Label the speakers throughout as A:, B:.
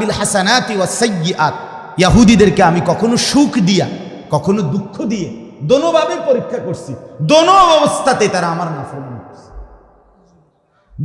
A: বিল হাসানাতি ওয়া সাইয়্যাত ইয়াহুদিদেরকে আমি কখনো সুখ দিয়া, কখনো দুঃখ দিয়ে দোনোভাবে পরীক্ষা করছি। দোনো অবস্থাতে তারা আমার নাফরমানি করছে।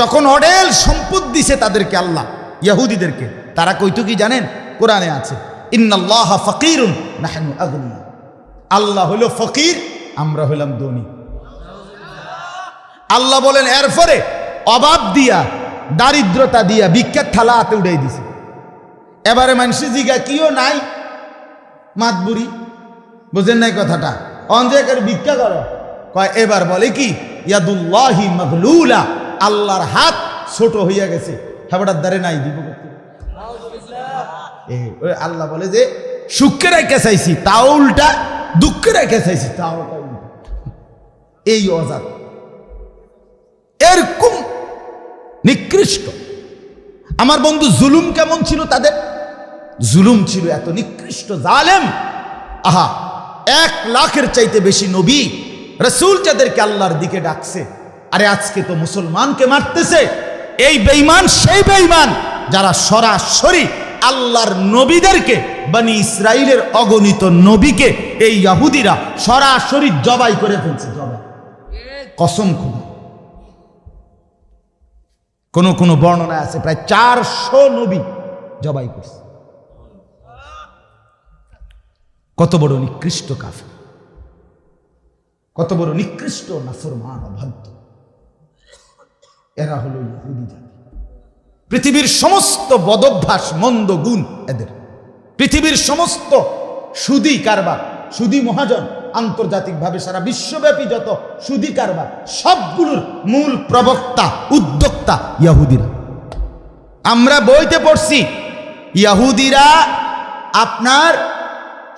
A: যখন অডেল সম্পদ দিছে তাদেরকে আল্লাহ, ইয়াহুদিদেরকে, তারা কইতো কি জানেন? কোরআনে আছে, ইন্নাল্লাহ ফকিরুন, নাহনু আগনিয়া। আল্লাহ হলো ফকির, আমরা হলাম ধনী। আল্লাহ বলেন, এরপরে অভাব দিয়া, দারিদ্রতা দিয়া, ভিক্ষার থালা হাতে উড়াই দিছে। এবারে মানুষের জিগা কিও নাই? মাতবুরি বুঝেন নাই কথাটা? অঞ্জয়কার ভিক্ষা করো। কয়, এবার বলে কি? ইয়াদুল্লাহি মাগলুলা, আল্লাহর হাত ছোট হইয়া গেছে। হেবাটার দ্বারে নাই দিব আল্লাহ বলে যে সুখে রেখে চাইছি তাও উল্টা দুঃখে রেখে চাইছি, তাও এই অজাত। এরকম নিকৃষ্ট। আমার বন্ধু জুলুম কেমন ছিল তাদের? জুলুম ছিল, এত নিকৃষ্ট জালেম। আহা, এক লাখের চাইতে বেশি নবী রসুল যাদেরকে আল্লাহর দিকে ডাকছে, আরে আজকে তো মুসলমানকে মারতেছে। এই বেঈমান, সেই বেঈমান যারা সরাসরি আল্লাহর নবীদেরকে, বানি ইসরায়েলের অগণিত নবীকে, এই ইয়াহুদিরা সরাসরি জবাই করে ফেলছে, জবাই। কসম খুদা কোন কোন বর্ণনায় আছে, প্রায় চারশো নবী জবাই করছে। কত বড় নিকৃষ্ট কাফের। কত বড় নিকৃষ্ট নাফরমান অবাধ্য এরা হলো ইহুদি জাতি। পৃথিবীর সমস্ত বদভ্যাস, মন্দ গুণ এদের। পৃথিবীর সমস্ত সুদি কারবার, সুদি মহাজন, আন্তর্জাতিকভাবে সারা বিশ্বব্যাপী যত সুদি কারবার, সবগুলোর মূল প্রবক্তা, উদ্যোক্তা ইয়াহুদিরা আমরা বইতে পড়ছি ইয়াহুদিরা আপনার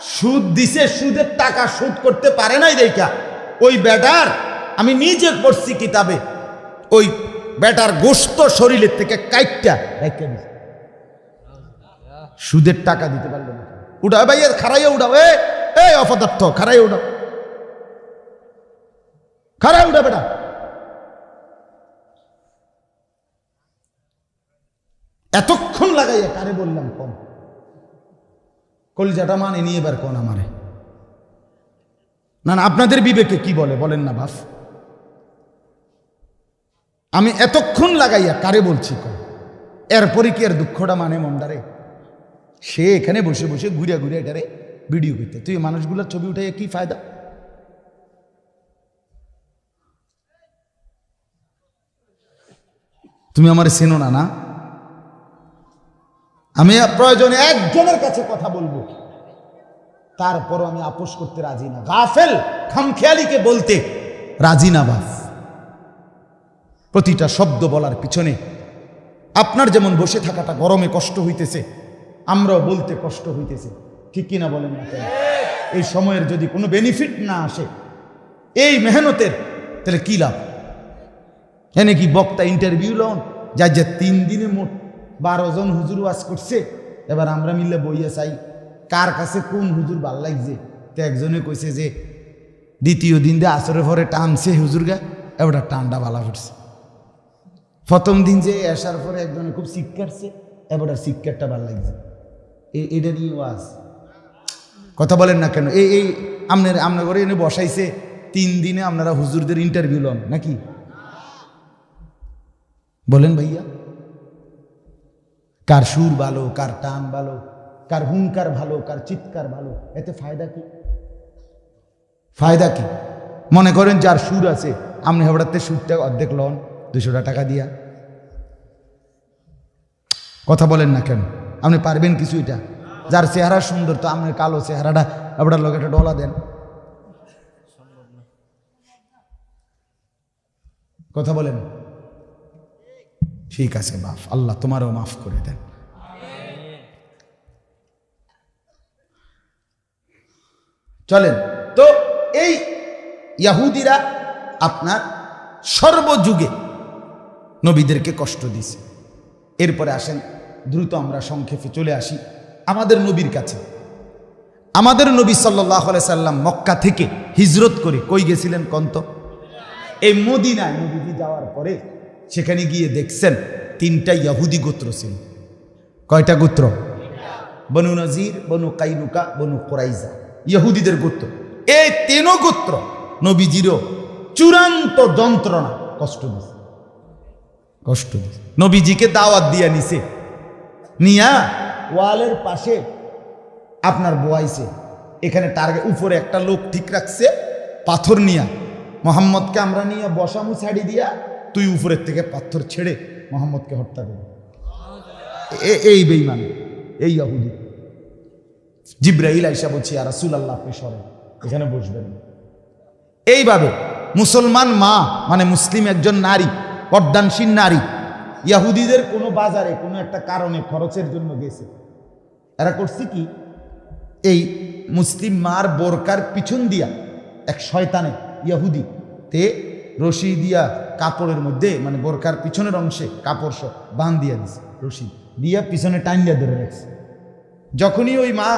A: সুদ দিছে, সুদের টাকা সুদ করতে পারে নাই দেখা। ওই বেটার, আমি নিজে পড়ছি কিতাবে, ওই বেটার গোস্ত শরীরের থেকে কাইটটা রেখে দিছে। সুদের টাকা দিতে পারল না। উঠাও ভাই খারাইয়া উঠাও এই অপদার্থ খারাই উঠাও। খারাই উঠা বেটা। এতক্ষণ লাগাইয়া কারে বললাম কম? কলিজাটা মানে নিয়ে এবার কোন আমারে? না না, আপনাদের বিবেকে কি বলে? বলেন না, বাস। আমি এতক্ষণ লাগাইয়া কারে বলছি কম এরপরে কি আর দুঃখটা মানে মন্ডারে? সে এখানে বসে বসে ঘুরে ঘুরে এটারে ভিডিও করতে। তুই মানুষগুলোর ছবি উঠাইয়া কি ফায়দা? তুমি আমার চেনো না না? আমি প্রয়োজনে একজনের কাছে কথা বলব। তারপরও আমি আপোষ করতে রাজি না। গাফেল, খামখেয়ালিকে বলতে রাজি না বাস। প্রতিটা শব্দ বলার পিছনে আপনার যেমন বসে থাকাটা গরমে কষ্ট হইতেছে, আমরাও বলতে কষ্ট হইতেছে। ঠিক কিনা বলেন না এই সময়ের যদি কোনো বেনিফিট না আসে, এই মেহনতের, তাহলে কি লাভ? এনে কি বক্তা ইন্টারভিউ লন যা যে তিন দিনে মোট বারো জন হুজুর ওয়াজ করছে। এবার আমরা মিললে বইয়া চাই, কার কাছে কোন হুজুর ভালো লাগছে? তো একজনে কইছে যে, দ্বিতীয় দিন দিয়ে আসরে পরে টানছে হুজুর গা এবার টানটা ভালা ফুটছে। প্রথম দিন যে আসার পরে একজনে খুব কাটছে এবার শিক্ষারটা ভালো লাগছে। এটা নিয়ে ওয়াজ। কথা বলেন না কেন? এই এই, আপনার আপনার ঘরে এনে বসাইছে, তিন দিনে আপনারা হুজুরদের ইন্টারভিউ লন, নাকি? বলেন ভাইয়া। কার সুর ভালো, কার টান ভালো, কার হুঙ্কার ভালো, কার চিৎকার ভালো, এতে ফায়দা কি? ফায়দা কি? মনে করেন যার সুর আছে, আপনি হেবড়াতে সুরটা অর্ধেক লন, দুশোটা টাকা দিয়া। কথা বলেন না কেন? আপনি পারবেন কিছু এটা? যার চেহারা সুন্দর, তো আপনার কালো চেহারাটা আপনার লোক একটা ডলা দেন। কথা বলেন। ঠিক আছে বাপ আল্লাহ তোমারও মাফ করে দেন। চলেন, তো এই ইয়াহুদিরা আপনার সর্বযুগে নবীদেরকে কষ্ট দিছে এরপরে আসেন, দ্রুত আমরা সংক্ষেপে চলে আসি। আমাদের নবীর কাছে। আমাদের নবী সাল্লাহ সাল্লাম মক্কা থেকে হিজরত করে কই গেছিলেন কন্ত? এই মদিনায় নবীজি যাওয়ার পরে সেখানে গিয়ে দেখছেন তিনটা ইয়াহুদি গোত্র ছিল। কয়টা গোত্র? বনু নজির, বনু কাইনুকা, বনু কোরাইজা। ইহুদিদের গোত্র। এই তেন গোত্র নবীজিরও চূড়ান্ত যন্ত্রণা, কষ্ট দিছে। কষ্ট দিছে। নবীজিকে দাওয়াত দিয়া নিছে। নিয়া ওয়ালের পাশে আপনার বোয়াইছে এখানে টার্গেট উপরে একটা লোক ঠিক রাখছে, পাথর নিয়া। মোহাম্মদকে আমরা নিয়ে বসামু ছাড়ি দিয়া তুই উপরের থেকে পাথর ছেড়ে মোহাম্মদকে হত্যা করবি। এই বেইমান এই ইয়াহুদি জিব্রাহিল আইসা বলছি আর রাসুল আল্লাহ আপনি সরেন এখানে বসবেন এইভাবে মুসলমান মা মানে মুসলিম একজন নারী পর্দানসীন নারী ইয়াহুদিদের কোনো বাজারে, কোনো একটা কারণে খরচের জন্য গেছে। এরা করছে কি? এই মুসলিম মার বোরকার পিছন দিয়া এক শয়তানে ইয়াহুদি তে রশি দিয়া কাপড়ের মধ্যে মানে বোরকার পিছনের অংশে কাপড় সব বান দিয়া দিছে, রশি দিয়া পিছনে টাইন দিয়া ধরে রাখছে। যখনই ওই মা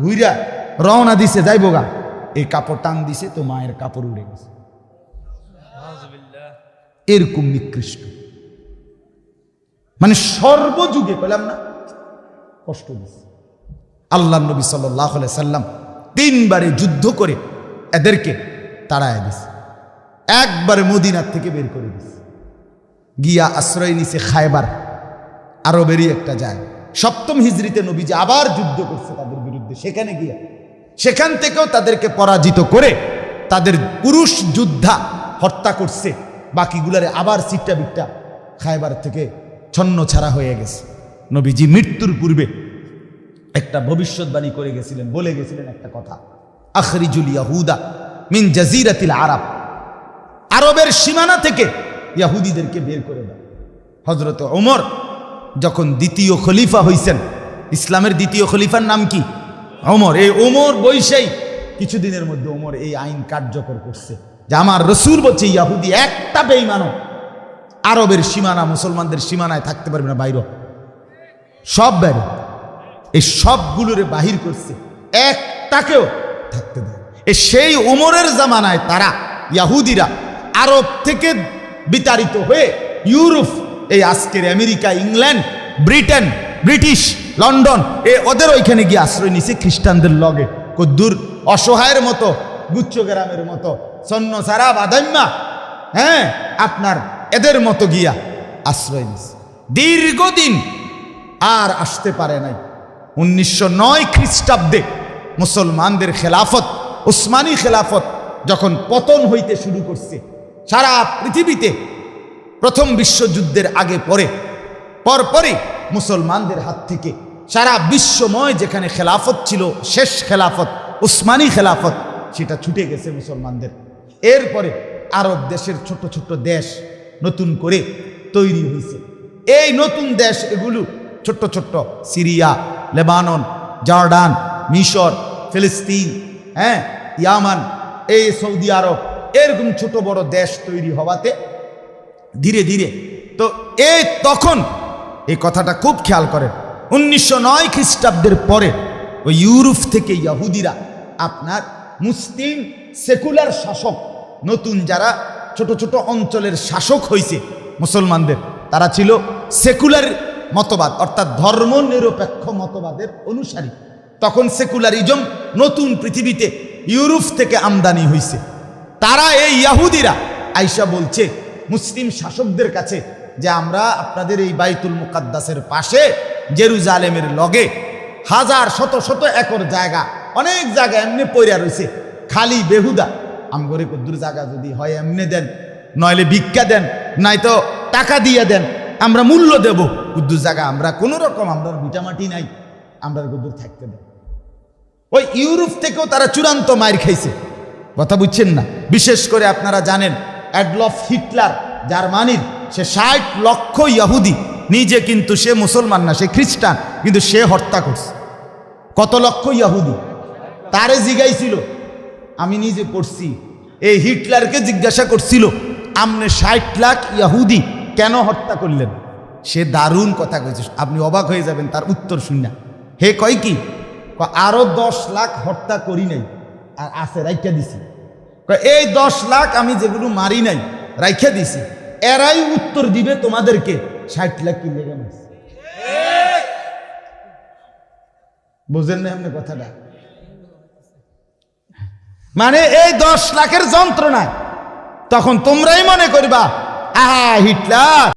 A: ঘুইরা রওনা দিছে, যাইব গা। এই কাপড় টান দিছে, তো মায়ের কাপড় উড়ে গেছে। এরকম নিকৃষ্ট। মানে সর্বযুগে পেলাম না, কষ্ট দিছে। আল্লাহ নবী সাল্লাহ সাল্লাম তিনবারে যুদ্ধ করে এদেরকে তাড়ায় দিছে। একবারে মদিনার থেকে বের করে দিছে গিয়া আশ্রয় নিছে খায়বার, আরবেরই একটা জায়গা। সপ্তম হিজড়িতে নবীজি আবার যুদ্ধ করছে তাদের বিরুদ্ধে। সেখানে গিয়া, সেখান থেকেও তাদেরকে পরাজিত করে তাদের পুরুষ যোদ্ধা হত্যা করছে। বাকিগুলারে আবার সিটটা বিটটা খায়বার থেকে ছন্ন ছাড়া হয়ে গেছে। নবীজি মৃত্যুর পূর্বে একটা ভবিষ্যৎবাণী করে গেছিলেন, বলে গেছিলেন একটা কথা। আখরিজুল ইয়াহুদা মিন জাজিরাতিল আরব। আরবের সীমানা থেকে ইয়াহুদিদেরকে বের করে দাও। হজরত ওমর যখন দ্বিতীয় খলিফা হইছেন, ইসলামের দ্বিতীয় খলিফার নাম কি? ওমর। এই ওমর বৈশাই কিছুদিনের মধ্যে ওমর এই আইন কার্যকর করছে যে আমার রসুল বলছে, ইয়াহুদি একটা বেইমানো আরবের সীমানা, মুসলমানদের সীমানায় থাকতে পারবে না বাইর। সব বাইরে। এই সবগুলোরে বাহির করছে। একটাকেও থাকতে দেয় এ সেই উমরের জামানায় তারা, ইয়াহুদিরা আরব থেকে বিতাড়িত হয়ে ইউরোপ, এই আজকের America, England, Britain, British, London, এ ওদের ওইখানে গিয়ে আশ্রয় নিছে খ্রিস্টানদের লগে। কদ্দুর অসহায়ের মতো গুচ্ছ গ্রামের মতো সন্ন সারা বাদাম্মা হ্যাঁ আপনার এদের মতো গিয়া আশ্রয় নিছে দীর্ঘদিন আর আসতে পারে নাই। উনিশশো নয় খ্রিস্টাব্দে মুসলমানদের খেলাফত, উসমানী খেলাফত যখন পতন হইতে শুরু করছে সারা পৃথিবীতে প্রথম বিশ্বযুদ্ধের আগে পরে, পরপরই মুসলমানদের হাত থেকে সারা বিশ্বময় যেখানে খেলাফত ছিল, শেষ খেলাফত, উসমানী খেলাফত, সেটা ছুটে গেছে মুসলমানদের। এরপরে আরব দেশের ছোট ছোট দেশ নতুন করে তৈরি হয়েছে। এই নতুন দেশ এগুলো ছোট্ট ছোট্ট সিরিয়া, লেবানন, জর্ডান, মিশর, ফিলিস্তিন হ্যাঁ ইয়ামান, এই সৌদি আরব এরকম ছোট বড় দেশ তৈরি হওয়াতে ধীরে ধীরে, তো এই তখন এই কথাটা খুব খেয়াল করেন, উনিশশো নয় খ্রিস্টাব্দের পরে ওই ইউরোপ থেকে ইয়াহুদিরা আপনার মুসলিম সেকুলার শাসক, নতুন যারা ছোট ছোট অঞ্চলের শাসক হয়েছে মুসলমানদের, তারা ছিল সেকুলার মতবাদ, অর্থাৎ ধর্ম নিরপেক্ষ মতবাদের অনুসারী। তখন সেকুলারিজম নতুন পৃথিবীতে ইউরোপ থেকে আমদানি হয়েছে তারা এই ইয়াহুদিরা। আইসা বলছে, মুসলিম শাসকদের কাছে যে আমরা আপনাদের এই বাইতুল মুকাদ্দাসের পাশে জেরুজালেমের লগে হাজার শত শত একর জায়গা, অনেক জায়গা এমনি পইরা রয়েছে খালি বেহুদা। আমগরে কদ্দুর জায়গা যদি হয় এমনি দেন, নইলে ভিক্ষা দেন নয়তো টাকা দিয়ে দেন, আমরা মূল্য দেব। কুদ্দুর জায়গা আমরা কোনো রকম আমরা ভিটামাটি নাই আমরা কদ্দুর থাকতে দেব ওই ইউরোপ থেকেও তারা চূড়ান্ত মায়ের খাইছে। কথা বুঝছেন না? বিশেষ করে আপনারা জানেন অ্যাডলফ হিটলার জার্মানির সে ষাট লক্ষ ইয়াহুদি নিজে কিন্তু সে মুসলমান না সে খ্রিস্টান কিন্তু সে হত্যা করছে। কত লক্ষ ইয়াহুদি তারে জিগাইছিল। আমি নিজে পড়ছি। এই হিটলারকে জিজ্ঞাসা করছিল আপনি ষাট লাখ ইয়াহুদি কেন হত্যা করলেন? সে দারুণ কথা কয়েছে আপনি অবাক হয়ে যাবেন তার উত্তর শুনে হে কয় কি? কয়, আরও দশ লাখ হত্যা করি নাই। আর আছে, রাইখা দিছি। এই দশ লাখ আমি যেগুলো মারি নাই, রাইখা দিছি। এরাই উত্তর দিবে তোমাদেরকে। ষাট লাখ কি লেগে বুঝেন না এমনি কথাটা? মানে এই দশ লাখের যন্ত্রণা তখন তোমরাই মনে করবা, আহা, হিটলার!